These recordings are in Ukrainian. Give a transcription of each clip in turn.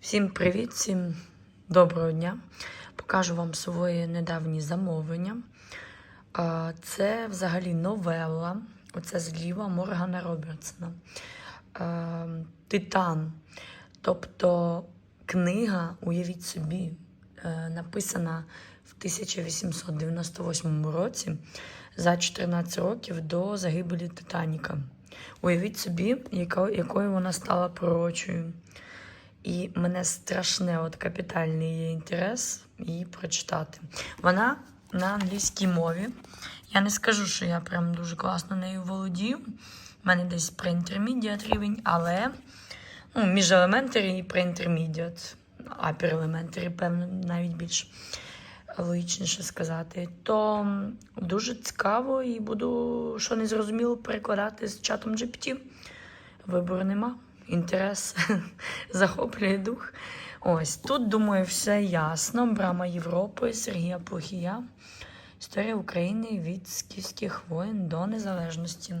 Всім привіт, всім доброго дня. Покажу вам свої недавні замовлення. Це взагалі новела. Оце зліва Моргана Робертсона. Титан. Тобто книга, уявіть собі, е, написана в 1898 році за 14 років до загибелі Титаніка. Уявіть собі, якою вона стала пророчою. І мене страшне, от капітальний є інтерес її прочитати. Вона на англійській мові. Я не скажу, що я прям дуже класно нею володію. У мене десь інтермідіат рівень, але ну, між елементарі і інтермідіат, апер елементарі, певно, навіть більш логічніше сказати. То дуже цікаво і буду, що не зрозуміло, перекладати з чатом GPT. Вибору нема. Інтерес захоплює дух. Ось тут, думаю, все ясно. Брама Європи, Сергія Плохія. Історія України від скіфських воїн до незалежності.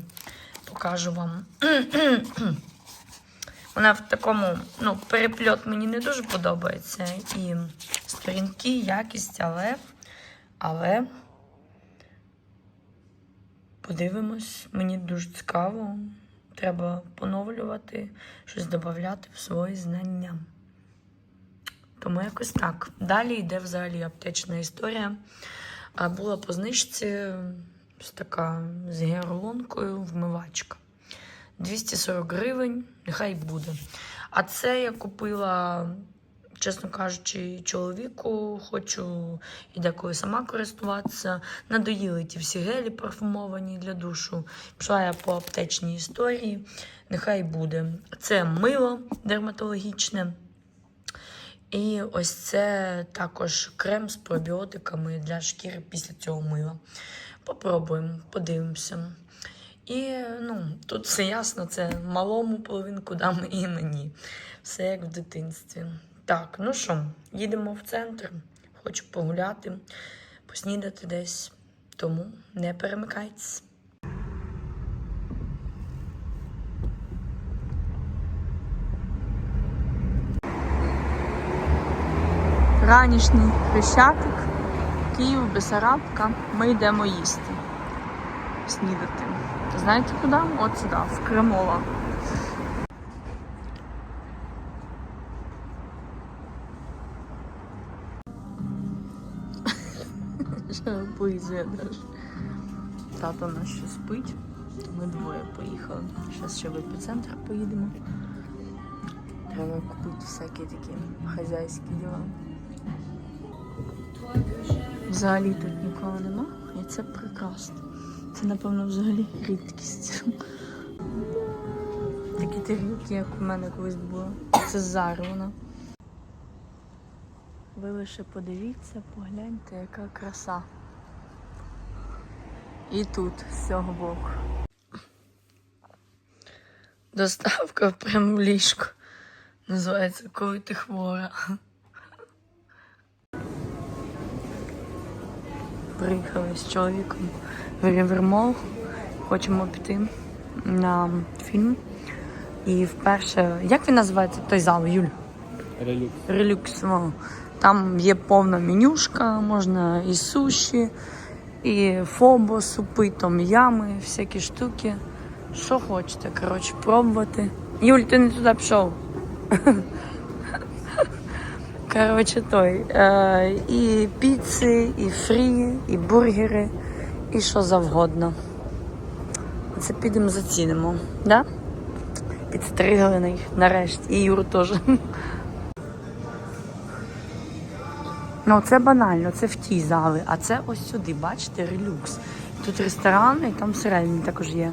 Покажу вам. Вона в такому, ну, перепльот мені не дуже подобається. І сторінки, якість, але, але подивимось, мені дуже цікаво. Треба поновлювати, щось додати в свої знання. Тому якось так. Далі йде взагалі аптечна історія. А була по знижці така з гірлонкою вмивачка. 240 гривень, нехай буде. А це я купила, чесно кажучи, чоловіку. Хочу і деколи сама користуватися. Надоїли ті всі гелі парфумовані для душу. Пішла я по аптечній історії. Нехай буде. Це мило дерматологічне. І ось це також крем з пробіотиками для шкіри після цього мила. Попробуємо, подивимося. І ну, тут все ясно, це малому половинку дам і мені. Все як в дитинстві. Так, ну що, їдемо в центр. Хочу погуляти, поснідати десь. Тому не перемикайтесь. Ранішній хрещатик, Київ, Бесарабка. Ми йдемо їсти. Снідати. Знаєте куди? От сюди, в Кремова. Облизує даже. Тато наш ще спить, то ми двоє поїхали. Зараз ще в епіцентр поїдемо. Треба купити всякі такі хазяйські діла. Взагалі тут нікого нема, і це прекрасно. Це, напевно, взагалі рідкість. Такі тарілки, як у мене колись було. Це зараз вона. Ви лише подивіться, погляньте, яка краса. І тут, з цього боку. Доставка в ліжко. Називається Коли ти хвора. Приїхали з чоловіком в Рівермол. Хочемо піти на фільм. І вперше, як він називається той зал, Юль? Релюкс. Релюкс. Там є повна менюшка, можна і суші, і фобо, супи, том ями, всякі штуки. Що хочете, коротше, пробувати. Юль, ти не туди пішов. Коротше, той. Е, і піци, і фрі, і бургери, і що завгодно. Це підемо зацінимо, да? Підстригли на нарешті. І Юру теж. Ну, це банально, це в ті зали, а це ось сюди, бачите, релюкс. Тут ресторан і там всередині також є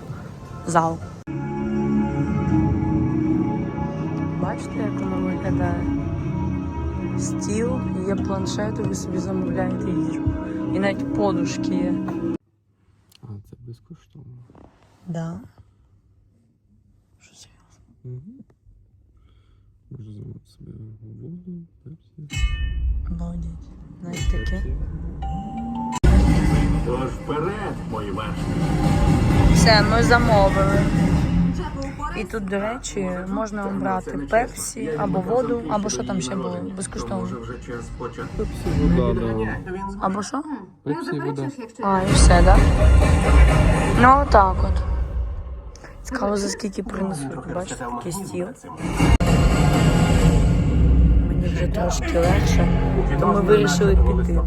зал. Бачите, як воно виглядає? Стіл, є планшет, і ви собі замовляєте їжу. І навіть подушки є. А, це безкоштовно. Да. Що серйозно? Угу. Можу замовити собі воду, пепсі. Обалдеть. Навіть таке. Тож вперед, мої вершники. Все, ми замовили. І тут, до речі, можна обрати пепсі або воду, або що там ще було безкоштовно. Пепсі, вода, да. Або що? Пепсі, вода. А, і все, так? Ну, отак от. Цікаво, за скільки принесуть, бачите, такий стіл. Вже трошки легше, то ми вирішили піти.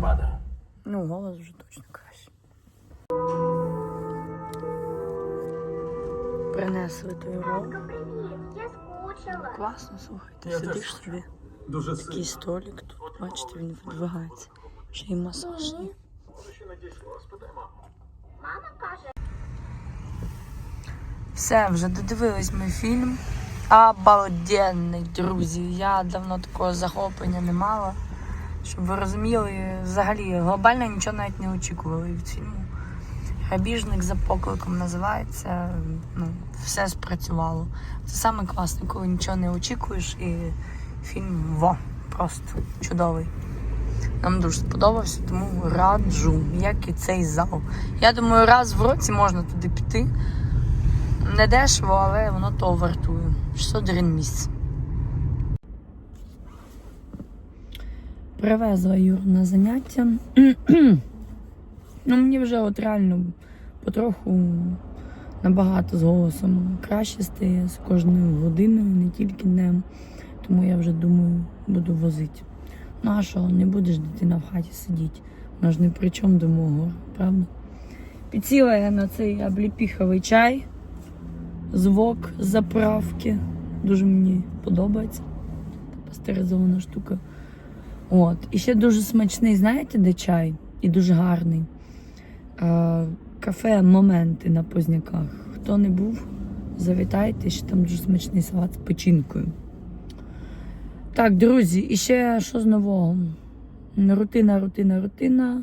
Ну, голос вже точно краще. Принесли той рол. Класно, слухайте, сидиш собі. Дуже Такий столик тут, бачите, він відвигається. Ще й масаж є. Мама каже, Все, вже додивились ми фільм. Обалденний, друзі. Я давно такого захоплення не мала. Щоб ви розуміли, взагалі глобально нічого навіть не очікували від фільму. Грабіжник за покликом називається. Ну, все спрацювало. Це саме класне, коли нічого не очікуєш, і фільм во, просто чудовий. Нам дуже сподобався, тому раджу, як і цей зал. Я думаю, раз в році можна туди піти. Не дешево, але воно того вартує. 600 гривень місце. Привезла Юру на заняття. ну, мені вже от реально потроху набагато з голосом краще стає з кожною годиною, не тільки днем. Тому я вже думаю, буду возити. Ну а що, не будеш дитина в хаті сидіти? Вона ж не при чому до мого, правда? Підсіла я на цей обліпіховий чай. Звук заправки. Дуже мені подобається. Пастеризована штука. От. І ще дуже смачний, знаєте, де чай? І дуже гарний. Е, кафе Моменти на Позняках. Хто не був, завітайте, ще там дуже смачний салат з печінкою. Так, друзі, і ще що з нового? Рутина, рутина, рутина.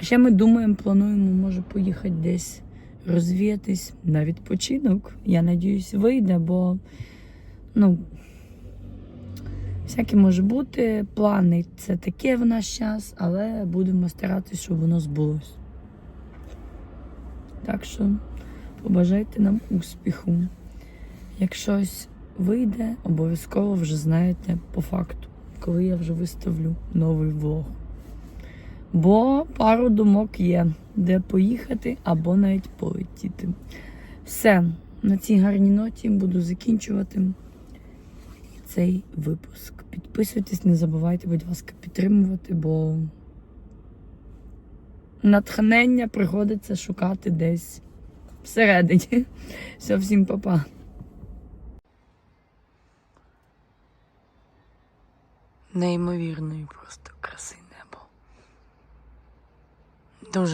Ще ми думаємо, плануємо, може, поїхати десь розвіятись на відпочинок. Я надіюсь, вийде, бо ну, всяке може бути. Плани це таке в наш час, але будемо старатися, щоб воно збулось. Так що побажайте нам успіху. Як щось вийде, обов'язково вже знаєте по факту, коли я вже виставлю новий влог. Бо пару думок є, де поїхати або навіть полетіти. Все, на цій гарній ноті буду закінчувати цей випуск. Підписуйтесь, не забувайте, будь ласка, підтримувати, бо натхнення приходиться шукати десь всередині. Все, всім па-па. Неймовірної просто Dans